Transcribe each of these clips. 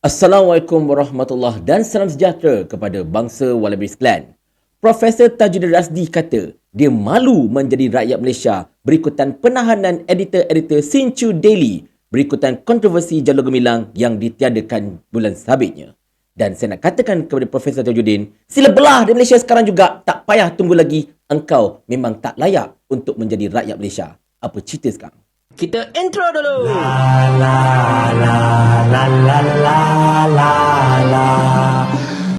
Assalamualaikum warahmatullahi dan salam sejahtera kepada bangsa Wallaby sekalian. Profesor Tajuddin Razdi kata dia malu menjadi rakyat Malaysia berikutan penahanan editor-editor Sinchu Daily berikutan kontroversi jalur gemilang yang ditiadakan bulan sabitnya. Dan saya nak katakan kepada Profesor Tajuddin, sila belah di Malaysia sekarang juga. Tak payah tunggu lagi. Engkau memang tak layak untuk menjadi rakyat Malaysia. Apa cerita sekarang? Kita intro dulu. La la la la la la la.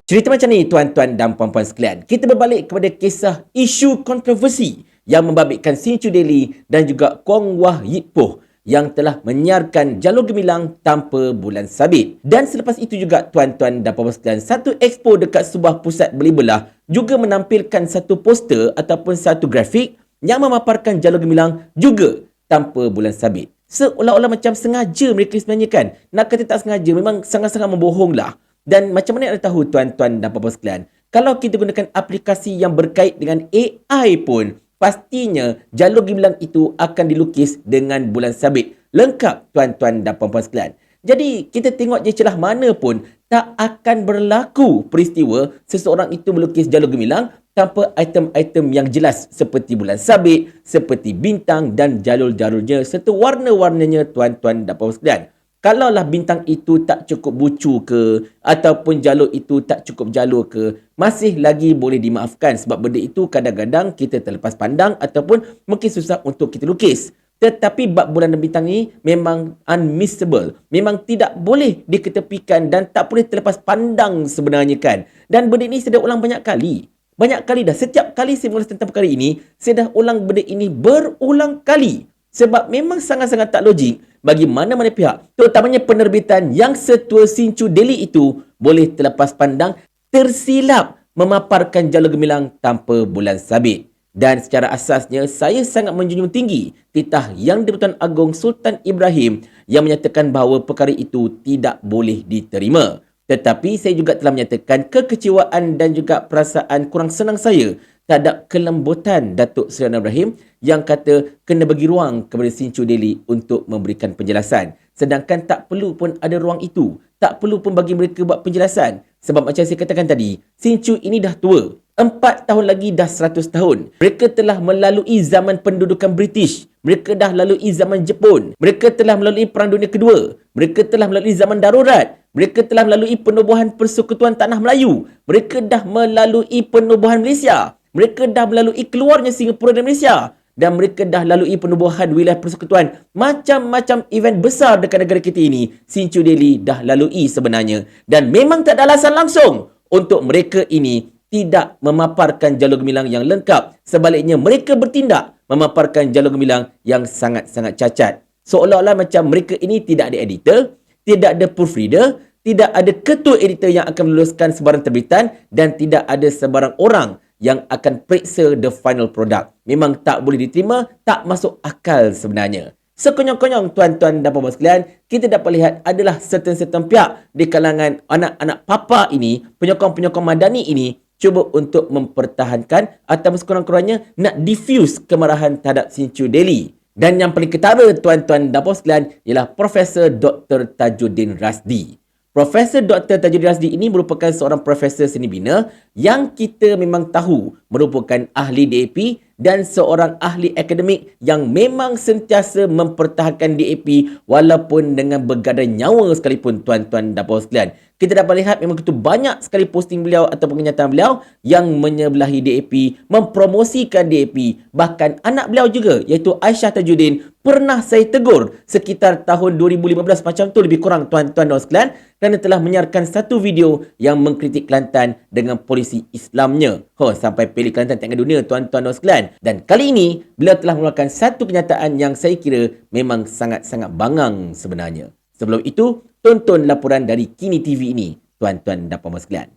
Cerita macam ni tuan-tuan dan puan-puan sekalian. Kita berbalik kepada kisah isu kontroversi yang membabitkan Sinchu Daily dan juga Kuang Wah Yip Poh yang telah menyiarkan jalur gemilang tanpa bulan sabit. Dan selepas itu juga tuan-tuan dan puan-puan sekalian, satu expo dekat sebuah pusat beli belah juga menampilkan satu poster ataupun satu grafik yang memaparkan jalur gemilang juga tanpa bulan sabit. Seolah-olah macam sengaja mereka sebenarnya kan. Nak kata tak sengaja, memang sangat-sangat membohong lah. Dan macam mana anda tahu tuan-tuan dan puan-puan sekalian, kalau kita gunakan aplikasi yang berkait dengan AI pun, pastinya jalur gemilang itu akan dilukis dengan bulan sabit. Lengkap tuan-tuan dan puan-puan sekalian. Jadi kita tengok je celah mana pun tak akan berlaku peristiwa seseorang itu melukis jalur gemilang tanpa item-item yang jelas seperti bulan sabit, seperti bintang dan jalur-jalurnya serta warna-warnanya tuan-tuan dan puan sekalian. Kalaulah bintang itu tak cukup bucu ke ataupun jalur itu tak cukup jalur ke, masih lagi boleh dimaafkan sebab benda itu kadang-kadang kita terlepas pandang ataupun mungkin susah untuk kita lukis. Tetapi bab bulan dan bintang ni memang unmissable. Memang tidak boleh diketepikan dan tak boleh terlepas pandang sebenarnya kan. Dan benda ini saya dah ulang banyak kali. Banyak kali dah. Setiap kali saya mengulas tentang perkara ini, saya dah ulang benda ini berulang kali. Sebab memang sangat-sangat tak logik bagi mana-mana pihak, terutamanya penerbitan yang setua Sincu Daily itu boleh terlepas pandang tersilap memaparkan jalur gemilang tanpa bulan sabit. Dan secara asasnya, saya sangat menjunjung tinggi titah Yang Dipertuan Agong Sultan Ibrahim yang menyatakan bahawa perkara itu tidak boleh diterima. Tetapi saya juga telah menyatakan kekecewaan dan juga perasaan kurang senang saya terhadap kelembutan Datuk Seri Ibrahim yang kata kena bagi ruang kepada Sinchu Deli untuk memberikan penjelasan. Sedangkan tak perlu pun ada ruang itu. Tak perlu pun bagi mereka buat penjelasan. Sebab macam saya katakan tadi, Sinchu ini dah tua. Empat tahun lagi dah seratus tahun. Mereka telah melalui zaman pendudukan British. Mereka dah lalui zaman Jepun. Mereka telah melalui Perang Dunia Kedua. Mereka telah melalui zaman darurat. Mereka telah melalui penubuhan Persekutuan Tanah Melayu. Mereka dah melalui penubuhan Malaysia. Mereka dah melalui keluarnya Singapura dan Malaysia. Dan mereka dah lalui penubuhan wilayah persekutuan. Macam-macam event besar dekat negara kita ini. Sinchu Deli dah lalui sebenarnya. Dan memang tak ada alasan langsung untuk mereka ini tidak memaparkan jalur gemilang yang lengkap. Sebaliknya, mereka bertindak memaparkan jalur gemilang yang sangat-sangat cacat. Seolah-olah macam mereka ini tidak ada editor, tidak ada proofreader, tidak ada ketua editor yang akan meluluskan sebarang terbitan dan tidak ada sebarang orang yang akan periksa the final product. Memang tak boleh diterima, tak masuk akal sebenarnya. Sekonyong-konyong tuan-tuan dan puan sekalian, kita dapat lihat adalah certain-certain pihak di kalangan anak-anak papa ini, penyokong-penyokong madani ini cuba untuk mempertahankan atau sekurang-kurangnya nak diffuse kemarahan terhadap Sinchu Delhi. Dan yang paling ketara tuan-tuan dan puan sekalian ialah Profesor Dr. Tajuddin Rasdi. Profesor Dr. Tajuddin Rasdi ini merupakan seorang profesor seni bina yang kita memang tahu merupakan ahli DAP dan seorang ahli akademik yang memang sentiasa mempertahankan DAP walaupun dengan bergadai nyawa sekalipun tuan-tuan dan puan sekalian. Kita dapat lihat memang begitu banyak sekali posting beliau ataupun kenyataan beliau yang menyebelahi DAP, mempromosikan DAP. Bahkan anak beliau juga iaitu Aisyah Tajuddin pernah saya tegur sekitar tahun 2015 macam tu lebih kurang tuan-tuan dan sekalian kerana telah menyiarkan satu video yang mengkritik Kelantan dengan polisi Islamnya. Oh, sampai pilih Kelantan tengah dunia tuan-tuan dan sekalian. Dan kali ini, beliau telah mengeluarkan satu kenyataan yang saya kira memang sangat-sangat bangang sebenarnya. Sebelum itu, tonton laporan dari Kini TV ini, tuan-tuan dan puan sekalian.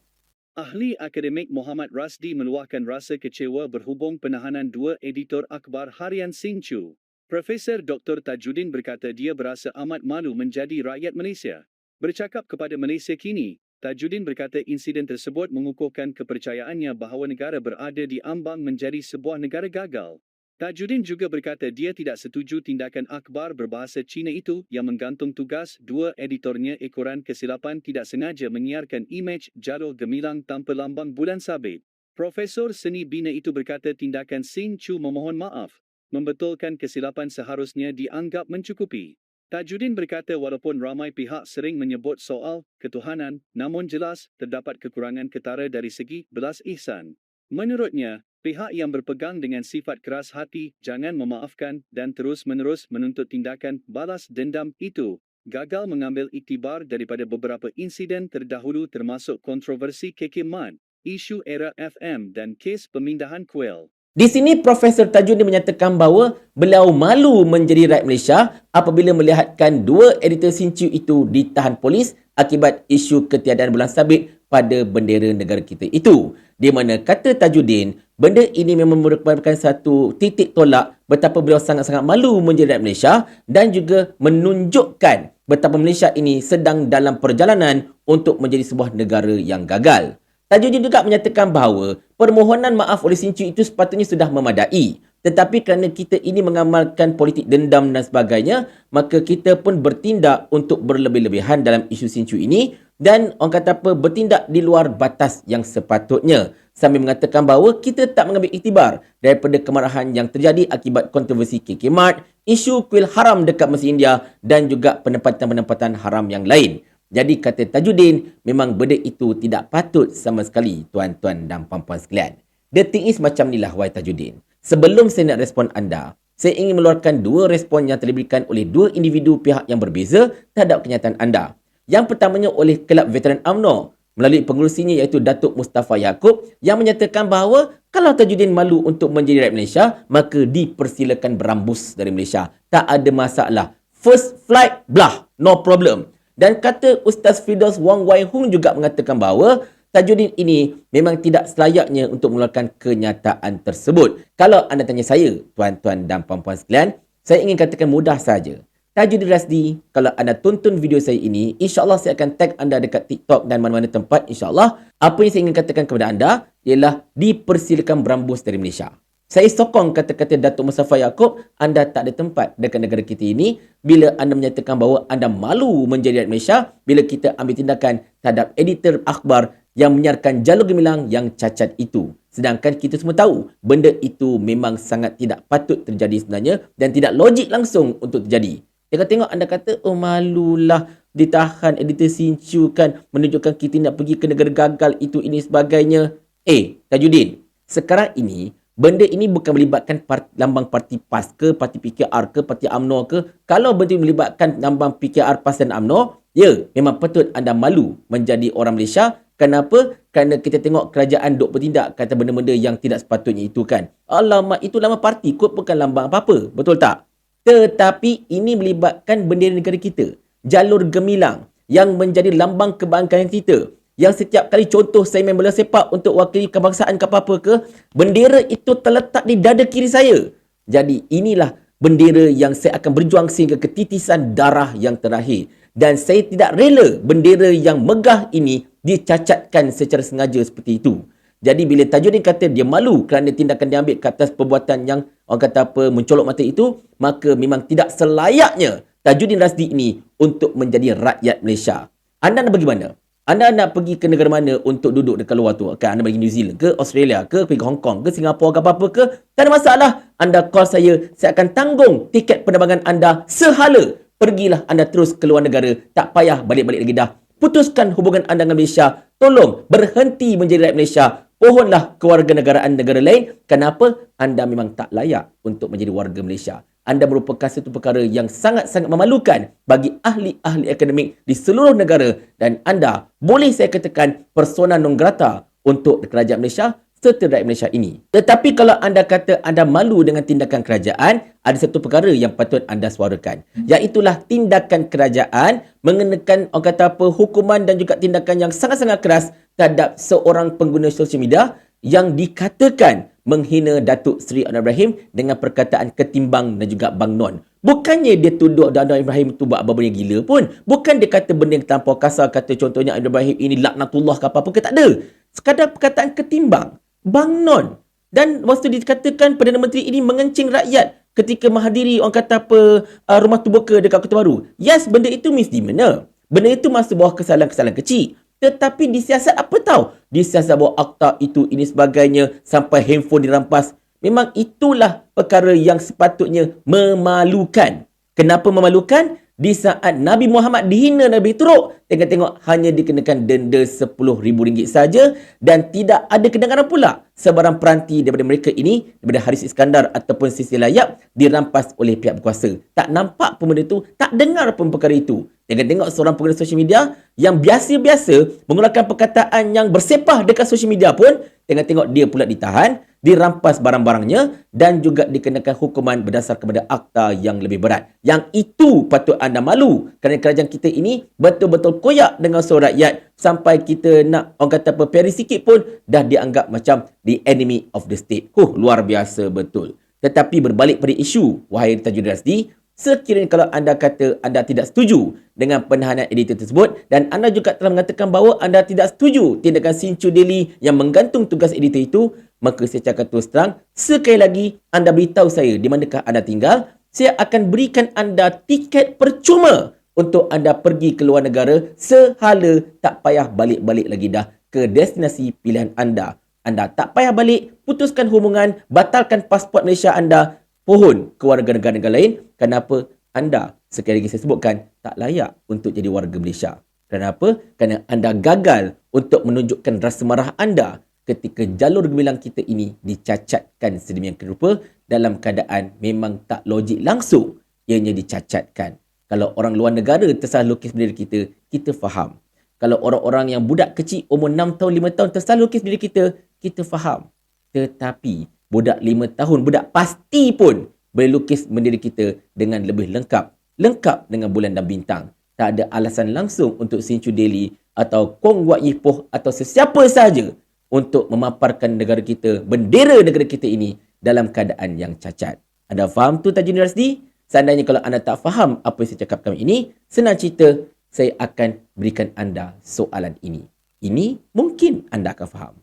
Ahli akademik Muhammad Rasdi meluahkan rasa kecewa berhubung penahanan dua editor akhbar harian Singchu. Profesor Dr. Tajuddin berkata dia berasa amat malu menjadi rakyat Malaysia. Bercakap kepada Malaysia kini, Tajuddin berkata insiden tersebut mengukuhkan kepercayaannya bahawa negara berada di ambang menjadi sebuah negara gagal. Tajudin juga berkata dia tidak setuju tindakan akhbar berbahasa Cina itu yang menggantung tugas dua editornya ekoran kesilapan tidak sengaja menyiarkan imej jadual gemilang tanpa lambang bulan sabit. Profesor seni bina itu berkata tindakan Sin Chu memohon maaf, membetulkan kesilapan seharusnya dianggap mencukupi. Tajudin berkata walaupun ramai pihak sering menyebut soal ketuhanan, namun jelas terdapat kekurangan ketara dari segi belas ihsan. Menurutnya, Pihak yang berpegang dengan sifat keras hati jangan memaafkan dan terus-menerus menuntut tindakan balas dendam itu gagal mengambil iktibar daripada beberapa insiden terdahulu termasuk kontroversi KK Man, isu era FM dan kes pemindahan kuil. Di sini Profesor Tajudin menyatakan bahawa beliau malu menjadi rakyat Malaysia apabila melihatkan dua editor Sincu itu ditahan polis akibat isu ketiadaan bulan sabit pada bendera negara kita itu. Di mana kata Tajudin, benda ini memang merupakan satu titik tolak betapa beliau sangat-sangat malu menjadi rakyat Malaysia dan juga menunjukkan betapa Malaysia ini sedang dalam perjalanan untuk menjadi sebuah negara yang gagal. Tajudin juga menyatakan bahawa permohonan maaf oleh Sincu itu sepatutnya sudah memadai. Tetapi kerana kita ini mengamalkan politik dendam dan sebagainya, maka kita pun bertindak untuk berlebih-lebihan dalam isu Sincu ini dan orang kata apa bertindak di luar batas yang sepatutnya sambil mengatakan bahawa kita tak mengambil iktibar daripada kemarahan yang terjadi akibat kontroversi KK Mart, isu kuil haram dekat Mesir India dan juga penempatan-penempatan haram yang lain. Jadi kata Tajudin, memang benda itu tidak patut sama sekali tuan-tuan dan puan-puan sekalian. The thing is macam inilah Wai Tajudin. Sebelum saya nak respon anda, saya ingin meluarkan dua respon yang diberikan oleh dua individu pihak yang berbeza terhadap kenyataan anda. Yang pertamanya oleh Kelab Veteran UMNO melalui pengurusinya iaitu Datuk Mustafa Yaakob yang menyatakan bahawa kalau Tajuddin malu untuk menjadi rakyat Malaysia, maka dipersilakan berambus dari Malaysia. Tak ada masalah. First flight, blah. No problem. Dan kata Ustaz Fidos Wong Wai Hung juga mengatakan bahawa Tajuddin ini memang tidak selayaknya untuk mengeluarkan kenyataan tersebut. Kalau anda tanya saya, tuan-tuan dan puan-puan sekalian, saya ingin katakan mudah saja. Tajuddin Rasdi, kalau anda tonton video saya ini, insyaAllah saya akan tag anda dekat TikTok dan mana-mana tempat insyaAllah. Apa yang saya ingin katakan kepada anda ialah dipersilakan berambus dari Malaysia. Saya sokong kata-kata Datuk Mustafa Yaakob, anda tak ada tempat dekat negara kita ini bila anda menyatakan bahawa anda malu menjadi rakyat Malaysia bila kita ambil tindakan terhadap editor akhbar yang menyiarkan jalur gemilang yang cacat itu. Sedangkan kita semua tahu benda itu memang sangat tidak patut terjadi sebenarnya dan tidak logik langsung untuk terjadi. Dia tengok anda kata, oh malulah ditahan editor Sinchu kan menunjukkan kita nak pergi ke negara gagal itu ini sebagainya. Eh, Tajudin, sekarang ini benda ini bukan melibatkan part, lambang parti PAS ke, parti PKR ke, parti AMNO ke. Kalau benda melibatkan lambang PKR, PAS dan AMNO, ya memang patut anda malu menjadi orang Malaysia. Kenapa? Kerana kita tengok kerajaan duk bertindak kata benda-benda yang tidak sepatutnya itu kan. Alamak, itu lambang parti kot bukan lambang apa-apa. Betul tak? Tetapi ini melibatkan bendera negara kita. Jalur gemilang yang menjadi lambang kebanggaan kita. Yang setiap kali contoh saya main bola sepak untuk wakili kebangsaan ke apa-apa ke, bendera itu terletak di dada kiri saya. Jadi inilah bendera yang saya akan berjuang sehingga ketitisan darah yang terakhir. Dan saya tidak rela bendera yang megah ini dicacatkan secara sengaja seperti itu. Jadi bila Tajuddin kata dia malu kerana tindakan dia ambil ke atas perbuatan yang orang kata apa mencolok mata itu, maka memang tidak selayaknya Tajuddin Rasdi ini untuk menjadi rakyat Malaysia. Anda nak pergi mana? Anda nak pergi ke negara mana untuk duduk dekat luar tu? Okay, anda pergi New Zealand ke Australia ke pergi ke Hong Kong ke Singapura ke apa-apa ke? Tak ada masalah. Anda call saya, saya akan tanggung tiket penerbangan anda sehala. Pergilah anda terus ke luar negara. Tak payah balik-balik lagi dah. Putuskan hubungan anda dengan Malaysia. Tolong berhenti menjadi rakyat Malaysia pohonlah kewarganegaraan negara lain. Kenapa? Anda memang tak layak untuk menjadi warga Malaysia. Anda merupakan satu perkara yang sangat-sangat memalukan bagi ahli-ahli akademik di seluruh negara dan anda boleh saya katakan persona non grata untuk kerajaan Malaysia serta rakyat Malaysia ini. Tetapi kalau anda kata anda malu dengan tindakan kerajaan, ada satu perkara yang patut anda suarakan. Iaitulah tindakan kerajaan mengenakan orang kata apa, hukuman dan juga tindakan yang sangat-sangat keras terhadap seorang pengguna sosial media yang dikatakan menghina Datuk Seri Anwar Ibrahim dengan perkataan ketimbang dan juga Bang Non. Bukannya dia tuduh Anwar Ibrahim tu buat apa-apa gila pun. Bukan dia kata benda yang tanpa kasar, kata contohnya Anwar Ibrahim ini laknatullah ke apa-apa ke, tak ada. Sekadar perkataan ketimbang. Bang Non. Dan waktu dikatakan Perdana Menteri ini mengencing rakyat ketika menghadiri orang kata apa uh, rumah terbuka dekat Kota Baru. Yes, benda itu misdemeanor. Benda itu masuk bawah kesalahan-kesalahan kecil. Tetapi disiasat apa tahu? Disiasat bahawa akta itu ini sebagainya sampai handphone dirampas. Memang itulah perkara yang sepatutnya memalukan. Kenapa memalukan? Di saat Nabi Muhammad dihina Nabi teruk, tengok-tengok hanya dikenakan denda RM10,000 saja dan tidak ada kedengaran pula sebarang peranti daripada mereka ini, daripada Haris Iskandar ataupun Sisi Layap dirampas oleh pihak berkuasa. Tak nampak pun benda itu, tak dengar pun perkara itu. Tengok-tengok seorang pengguna sosial media yang biasa-biasa mengeluarkan perkataan yang bersepah dekat sosial media pun, tengok-tengok dia pula ditahan, dirampas barang-barangnya dan juga dikenakan hukuman berdasar kepada akta yang lebih berat. Yang itu patut anda malu kerana kerajaan kita ini betul-betul koyak dengan seorang rakyat sampai kita nak orang kata apa peri sikit pun dah dianggap macam the enemy of the state. Huh, luar biasa betul. Tetapi berbalik pada isu, wahai Tajudin Rasdi, Sekiranya kalau anda kata anda tidak setuju dengan penahanan editor tersebut dan anda juga telah mengatakan bahawa anda tidak setuju tindakan Sinchu Daily yang menggantung tugas editor itu, maka saya cakap terus terang, sekali lagi anda beritahu saya di manakah anda tinggal, saya akan berikan anda tiket percuma untuk anda pergi ke luar negara sehala tak payah balik-balik lagi dah ke destinasi pilihan anda. Anda tak payah balik, putuskan hubungan, batalkan pasport Malaysia anda, pohon ke warga negara-negara lain kenapa anda sekali lagi saya sebutkan tak layak untuk jadi warga Malaysia. Kenapa? Kerana anda gagal untuk menunjukkan rasa marah anda ketika jalur gemilang kita ini dicacatkan sedemikian rupa dalam keadaan memang tak logik langsung ianya dicacatkan. Kalau orang luar negara tersalah lukis bendera kita, kita faham. Kalau orang-orang yang budak kecil umur 6 tahun, 5 tahun tersalah lukis bendera kita, kita faham. Tetapi budak lima tahun, budak pasti pun boleh lukis bendera kita dengan lebih lengkap. Lengkap dengan bulan dan bintang. Tak ada alasan langsung untuk Sinchu Daily atau Kong Wat Yipoh atau sesiapa sahaja untuk memaparkan negara kita, bendera negara kita ini dalam keadaan yang cacat. Anda faham tu Tajin Rasdi? Seandainya kalau anda tak faham apa yang saya cakapkan ini, senang cerita, saya akan berikan anda soalan ini. Ini mungkin anda akan faham.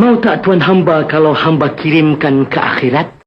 Mau tak tuan hamba kalau hamba kirimkan ke akhirat?